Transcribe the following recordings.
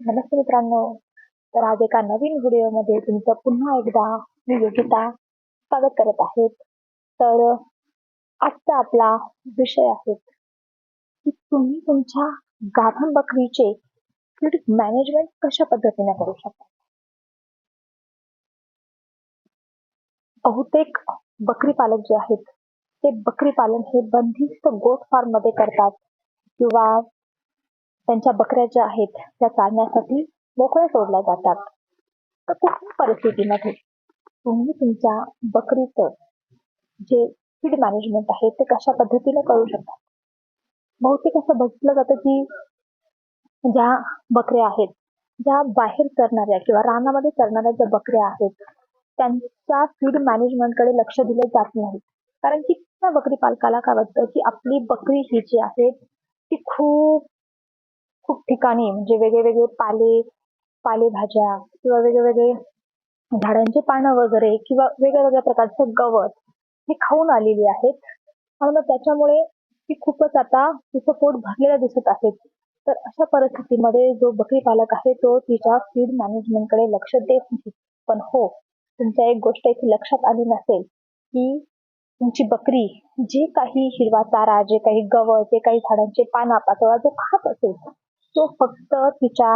नमस्ते मित्रांनो. तर आज एका नवीन व्हिडिओमध्ये तुमचं पुन्हा एकदा मी योगिता स्वागत करत आहेत तर आजचा आपला विषय आहे की तुम्ही तुमच्या गाभण बकरीचे फीड मॅनेजमेंट कशा पद्धतीने करू शकता? बहुतेक बकरी पालक जे आहेत ते बकरी पालन हे बंदिस्त गोट फार्ममध्ये करतात किंवा त्यांच्या बकऱ्या ज्या आहेत त्या चालण्यासाठी मोकळ्या सोडल्या जातात. तर कुठल्या परिस्थितीमध्ये तुम्ही तुमच्या बकरीचं जे फीड मॅनेजमेंट आहे ते कशा पद्धतीने करू शकता? बहुतेक असं बघितलं जातं की ज्या बकऱ्या आहेत ज्या बाहेर चरणाऱ्या किंवा रानामध्ये चरणाऱ्या ज्या बकऱ्या आहेत त्यांच्या फीड मॅनेजमेंटकडे लक्ष दिलं जात नाही. कारण की त्या बकरी पालकाला काय वाटतं की आपली बकरी ही जी आहे ती खूप खूप ठिकाणी म्हणजे वेगळे वेगळे पाले पालेभाज्या किंवा वेगवेगळे झाडांची पानं वगैरे किंवा वेगळ्या वेगळ्या प्रकारचं गवत हे खाऊन आलेली आहेत. आणि त्याच्यामुळे ती खूपच आता तिचं पोट भरलेलं दिसत आहे. तर अशा परिस्थितीमध्ये जो बकरी पालक आहे तो तिच्या फीड मॅनेजमेंटकडे लक्ष देत नाही. पण हो तुमच्या एक गोष्ट इथे लक्षात आली नसेल की तुमची बकरी जे काही हिरवा चारा जे काही गवत जे काही झाडांचे पाना पाचोळा जो खात असेल तो फक्त तिच्या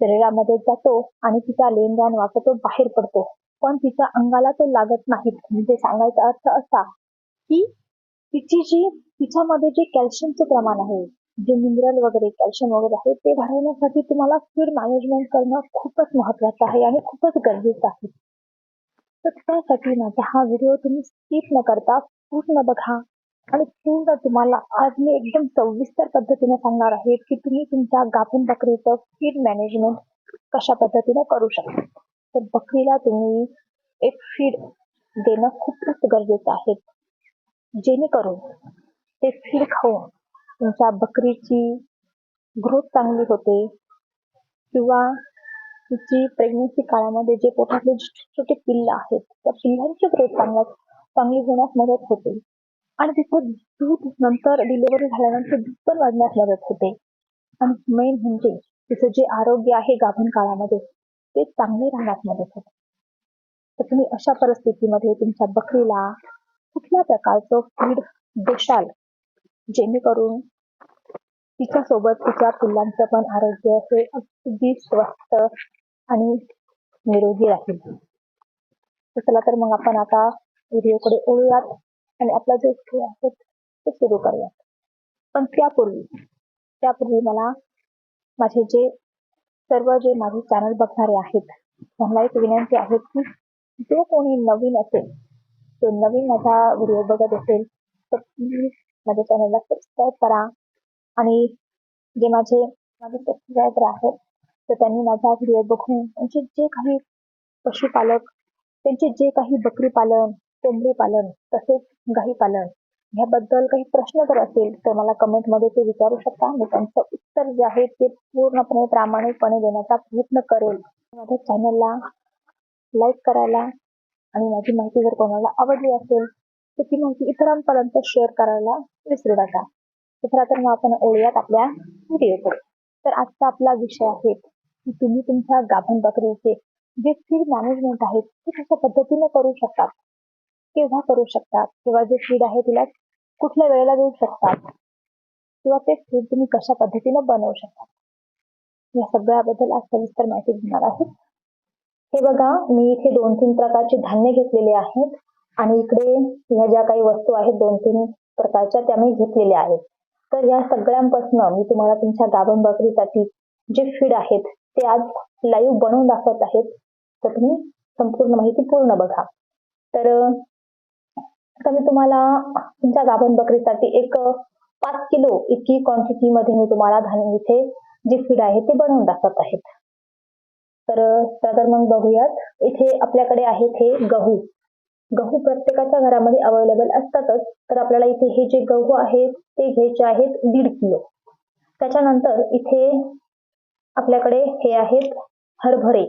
शरीरामध्ये जातो आणि तिचा लेनदान वाचा तो बाहेर पडतो. पण तिच्या अंगाला तो लागत नाही. म्हणजे सांगायचा अर्थ असा की तिची जी तिच्यामध्ये जे कॅल्शियमचं प्रमाण आहे जे मिनरल वगैरे कॅल्शियम वगैरे आहे ते वाढवण्यासाठी तुम्हाला फूड मॅनेजमेंट करणं खूपच महत्वाचं आहे आणि खूपच गरजेचं आहे. तर त्यासाठी माझा हा व्हिडिओ तुम्ही स्किप न करता पूर्ण बघा. आणि पूर्ण तुम्हाला आज मी एकदम सविस्तर पद्धतीने सांगणार आहे की तुम्ही तुमच्या गाभण बकरीचं फीड मॅनेजमेंट कशा पद्धतीने करू शकता. तर बकरीला तुम्ही एक फीड देणं खूपच गरजेचं आहे. जेणेकरून ते फीड खाऊन तुमच्या बकरीची ग्रोथ चांगली होते किंवा तिची प्रेग्नन्सी काळामध्ये जे पोटातले छोटे पिल्ल आहेत त्या पिल्लांची ग्रोथ चांगल्या चांगली होण्यास मदत होते. आणि तिचं दूध नंतर डिलिव्हरी झाल्यानंतर दूध पण वाढण्यास मदत होते. आणि मेन म्हणजे तिचं जे आरोग्य आहे गाभण काळामध्ये ते चांगले राहण्यास मदत होते. तर तुम्ही अशा परिस्थितीमध्ये तुमच्या बकरीला कुठल्या प्रकारचं फीड देशाल जेणेकरून तिच्यासोबत तिच्या पिल्लांचं पण आरोग्य हे अगदी स्वस्त आणि निरोगी राहील. तर चला तर मग आपण आता व्हिडिओकडे ओळूयात आणि आपला जो खेळ आहे तो सुरू करूयात. पण त्यापूर्वी त्यापूर्वी मला माझे जे सर्व जे माझे चॅनल बघणारे आहेत त्यांना एक विनंती आहे की जो कोणी नवीन असेल तो नवीन माझा व्हिडिओ बघत असेल तर प्लीज माझ्या चॅनलला सबस्क्राईब करा. आणि जे माझे माझे सबस्क्रायबर आहेत तर त्यांनी माझा व्हिडिओ बघून त्यांचे जे काही पशुपालक त्यांचे जे काही बकरी पालन कोंबडी पालन तसेच गाई पालन ह्याबद्दल काही प्रश्न जर असेल तर मला कमेंटमध्ये ते विचारू शकता. मी त्यांचं उत्तर जे आहे ते पूर्णपणे प्रामाणिकपणे देण्याचा प्रयत्न करेल. माझ्या चॅनलला लाईक करायला आणि माझी माहिती जर कोणाला आवडली असेल तर ती माहिती इतरांपर्यंत शेअर करायला विसरू नका. तर तर मग आपण ओळूयात आपल्या व्हिडिओकडे तर आजचा आपला विषय आहे की तुम्ही तुमच्या गाभण बकरीचे जे फीड मॅनेजमेंट आहे ते कशा पद्धतीने करू शकतात केव्हा करू शकतात? किंवा जे फीड आहे तिला कुठल्या वेळेला देऊ शकतात? किंवा ते फीड तुम्ही कशा पद्धतीने बनवू शकतात? या सगळ्याबद्दल आज सविस्तर माहिती देणार आहे. हे बघा मी इथे दोन तीन प्रकारचे धान्य घेतलेले आहेत आणि इकडे ह्या ज्या काही वस्तू आहेत दोन तीन प्रकारच्या त्या मी घेतलेल्या आहेत. तर या सगळ्यांपासून मी तुम्हाला तुमच्या गाभण बकरीसाठी जे फीड आहेत ते आज लाईव्ह बनवून दाखवत आहेत. तर तुम्ही संपूर्ण माहिती पूर्ण बघा. तर आता मी तुम्हाला तुमच्या गाभण बकरीसाठी एक पाच किलो इतकी क्वांटिटी मध्ये मी तुम्हाला घालून इथे जे फीड आहे ते बनवून दाखवत आहेत. तर तर मग बघूयात. इथे आपल्याकडे आहेत हे गहू. गहू प्रत्येकाच्या घरामध्ये अवेलेबल असतातच. तर आपल्याला इथे हे जे गहू आहेत ते घ्यायचे आहेत दीड किलो. त्याच्यानंतर इथे आपल्याकडे हे आहेत हरभरे.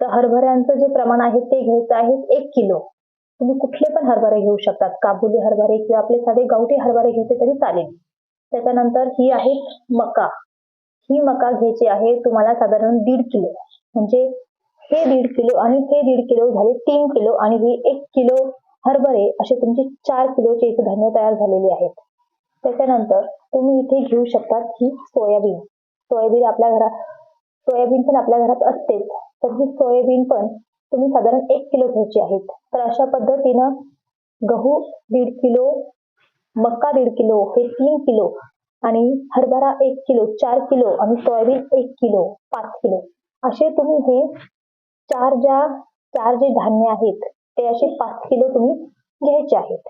तर हरभऱ्यांचं जे प्रमाण आहे ते घ्यायचं आहे एक किलो. तुम्ही कुठले पण हरभरे घेऊ शकतात. काबुली हरभरे किंवा आपले साधे गावठी हरभरे घेतले तरी चालेल. त्याच्यानंतर ही आहे मका. ही मका घ्यायची आहे तुम्हाला साधारण दीड किलो. म्हणजे हे दीड किलो आणि हे दीड किलो झाले तीन किलो आणि हे एक किलो हरभरे असे तुमचे चार किलोचे इथे धान्य तयार झालेले आहेत. त्याच्यानंतर तुम्ही इथे घेऊ शकतात ही सोयाबीन. सोयाबीन आपल्या घरात सोयाबीन पण आपल्या घरात असतेच. तर ही सोयाबीन पण तुम्ही साधारण एक किलो घ्यायची आहेत. तर अशा पद्धतीनं गहू दीड किलो मका दीड किलो हे तीन किलो आणि हरभरा एक किलो चार किलो आणि सोयाबीन एक किलो पाच किलो. असे तुम्ही हे चार ज्या चार जे धान्य आहेत ते असे पाच किलो तुम्ही घ्यायचे आहेत.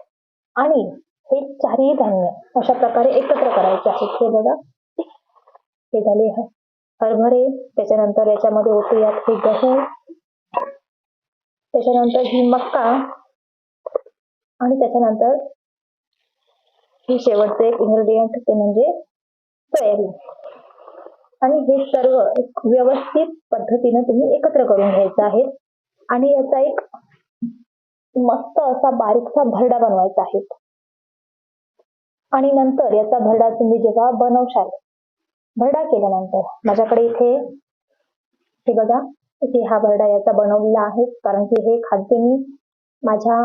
आणि हे चारही धान्य अशा प्रकारे एकत्र करायचे आहेत. हे बघा. हे झाले हरभरे त्याच्यानंतर याच्यामध्ये ओतूयात हे गहू त्याच्यानंतर ही मक्का आणि त्याच्यानंतर हे शेवटचं एक इन्ग्रेडियंट ते म्हणजे सोयाबीन आणि हे सर्व एक व्यवस्थित पद्धतीने तुम्ही एकत्र करून घ्यायचं आहे. आणि याचा एक मस्त असा बारीकसा भरडा बनवायचा आहे. आणि नंतर याचा भरडा तुम्ही जेव्हा बनवशाल भरडा केल्यानंतर माझ्याकडे इथे हे बघा की हा भरडा याचा बनवलेला आहे. कारण की हे खाद्य मी माझ्या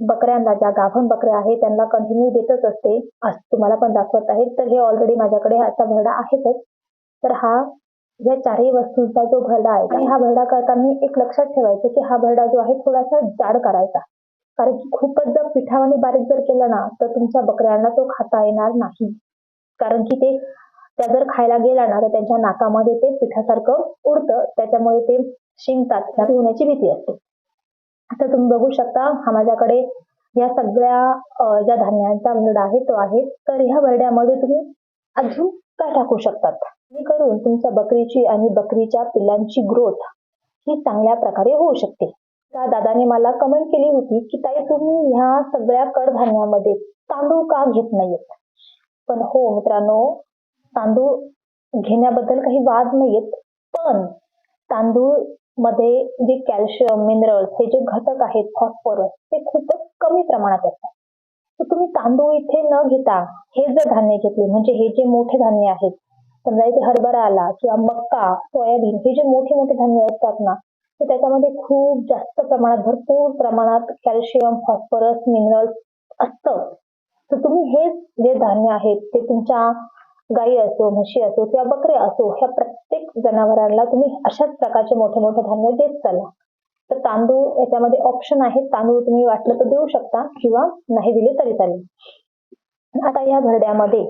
बकऱ्यांना ज्या गाभण बकऱ्या आहेत त्यांना कंटिन्यू देतच असते. असं तुम्हाला पण दाखवत आहे. तर हे ऑलरेडी माझ्याकडे याचा भरडा आहेच तर हा या चारही वस्तूंचा जो भरडा आहे आणि हा भरडा करताना एक लक्षात ठेवायचं की हा भरडा जो आहे थोडासा जाड करायचा. कारण की खूपच जर पिठावाने बारीक जर केलं ना तर तुमच्या बकऱ्यांना तो खाता येणार नाही. कारण की ते त्या जर खायला गेला ना तर त्यांच्या नाकामध्ये ते पिठासारखं उडतं. त्याच्यामुळे ते शिंकतात होण्याची भीती असते. आता तुम्ही बघू शकता हा माझ्याकडे या सगळ्या ज्या धान्यांचा भरडा आहे तो आहे. तर ह्या भरड्यामध्ये तुम्ही अजून काय टाकू शकतात? करून तुमच्या बकरीची आणि बकरीच्या पिल्लांची ग्रोथ ही चांगल्या प्रकारे होऊ शकते. त्या दादाने मला कमेंट केली होती की ताई तुम्ही ह्या सगळ्या कडधान्यामध्ये तांदूळ का घेत नाहीयेत? पण हो मित्रांनो तांदूळ घेण्याबद्दल काही वाद नाहीयेत पण तांदूळमध्ये जे कॅल्शियम मिनरल्स हे जे घटक आहेत फॉस्फरस ते खूपच कमी प्रमाणात असतात तर तुम्ही तांदूळ इथे न घेता हे जर धान्य घेतले म्हणजे हे जे मोठे धान्य आहेत समजा इथे हरभरा आला किंवा मक्का सोयाबीन हे जे मोठे मोठे धान्य असतात ना तर त्याच्यामध्ये खूप जास्त प्रमाणात भरपूर प्रमाणात कॅल्शियम फॉस्फरस मिनरल्स असतं. तर तुम्ही हे जे धान्य आहेत ते तुमच्या गाई असो म्हशी असो किंवा बकरे असो ह्या प्रत्येक जनावरांना तुम्ही अशाच प्रकारचे मोठे मोठे धान्य देत चाला. तर तांदूळ याच्यामध्ये ऑप्शन आहे. तांदूळ तुम्ही वाटलं तर देऊ शकता किंवा नाही दिले तरी चालेल. आता या भरड्यामध्ये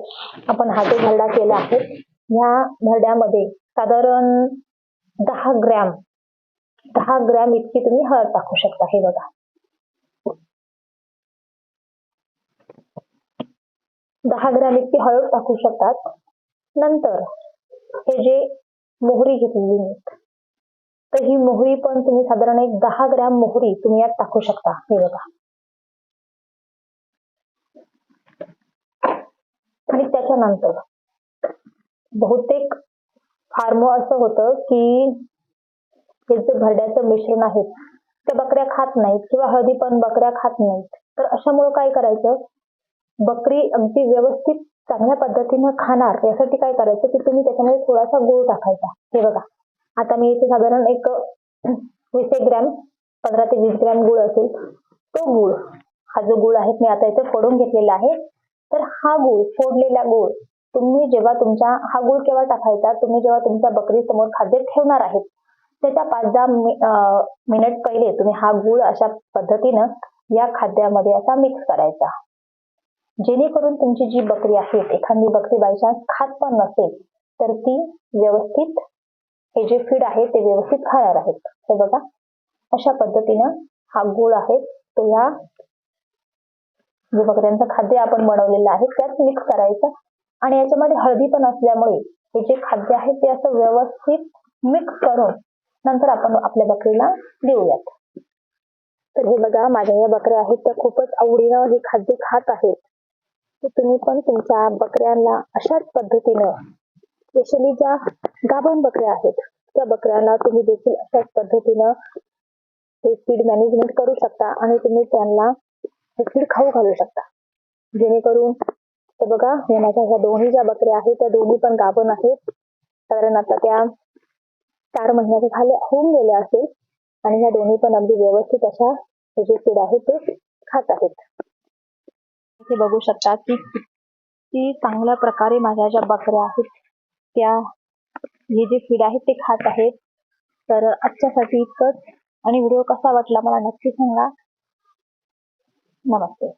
आपण हा जो भरडा केला आहे ह्या भरड्यामध्ये साधारण दहा ग्रॅम दहा ग्रॅम इतकी तुम्ही हळद टाकू शकता. हे बघा. दहा ग्रॅम इतकी हळद टाकू शकतात. नंतर हे जे मोहरी घेतलेली मी तर ही मोहरी पण तुम्ही साधारण एक दहा ग्रॅम मोहरी तुम्ही यात टाकू शकता. हे बघा. आणि त्याच्यानंतर बहुतेक फार्म असं होतं की हे जे भरड्याचं मिश्रण आहे ते बकऱ्या खात नाहीत किंवा हळदी पण बकऱ्या खात नाहीत. तर अशामुळे काय करायचं? बकरी अगदी व्यवस्थित चांगल्या पद्धतीनं खाणार यासाठी काय करायचं की तुम्ही त्याच्यामध्ये थोडासा गूळ टाकायचा. हे बघा. आता मी इथे साधारण एक वीस एक ग्रॅम पंधरा ते वीस ग्रॅम गूळ असेल तो गूळ हा जो गूळ आहे मी आता इथे फोडून घेतलेला आहे. तर हा गूळ फोडलेला गूळ तुम्ही जेव्हा तुमच्या हा गूळ केव्हा टाकायचा तुम्ही जेव्हा तुमच्या बकरी समोर खाद्य ठेवणार आहेत त्याच्या पाच दहा मि- मिनिट पहिले तुम्ही हा गूळ अशा पद्धतीनं या खाद्यामध्ये असा मिक्स करायचा. जेणेकरून तुमची जी बकरी आहे एखादी बकरी बायचान्स खात पण नसेल तर ती व्यवस्थित हे जे फीड आहे ते व्यवस्थित खाणार आहेत हे बघा अशा पद्धतीनं हा गुळ आहे तो या जो बकऱ्यांचं खाद्य आपण बनवलेलं आहे त्यात मिक्स करायचं. आणि याच्यामध्ये हळदी पण असल्यामुळे हे जे खाद्य आहे ते असं व्यवस्थित मिक्स करून नंतर आपण आपल्या बकरीला देऊयात. तर हे बघा माझ्या या बकऱ्या आहेत त्या खूपच आवडीनं हे खाद्य खात आहेत. की तुम्ही पण तुमच्या बकऱ्यांना अशाच पद्धतीनं स्पेशली ज्या गाभण बकऱ्या आहेत त्या बकऱ्यांना तुम्ही देखील अशाच पद्धतीनं हे फीड मॅनेजमेंट करू शकता आणि तुम्ही त्यांना हे फीड खाऊ घालू शकता. जेणेकरून तर बघा हे माझ्या ह्या दोन्ही ज्या बकऱ्या आहेत त्या दोन्ही पण गाभण आहेत. कारण आता त्या चार महिन्याच्या खाली होऊन गेल्या असेल. आणि ह्या दोन्ही पण अगदी व्यवस्थित अशा हे जे फीड आहे ते खात आहेत. इथे बघू शकता की किती चांगल्या प्रकारे माझ्या ज्या बकऱ्या आहेत त्या हे जे फीड आहे ते खात आहेत. तर आजच्यासाठी इतकंच. आणि व्हिडिओ कसा वाटला मला नक्की सांगा. नमस्ते.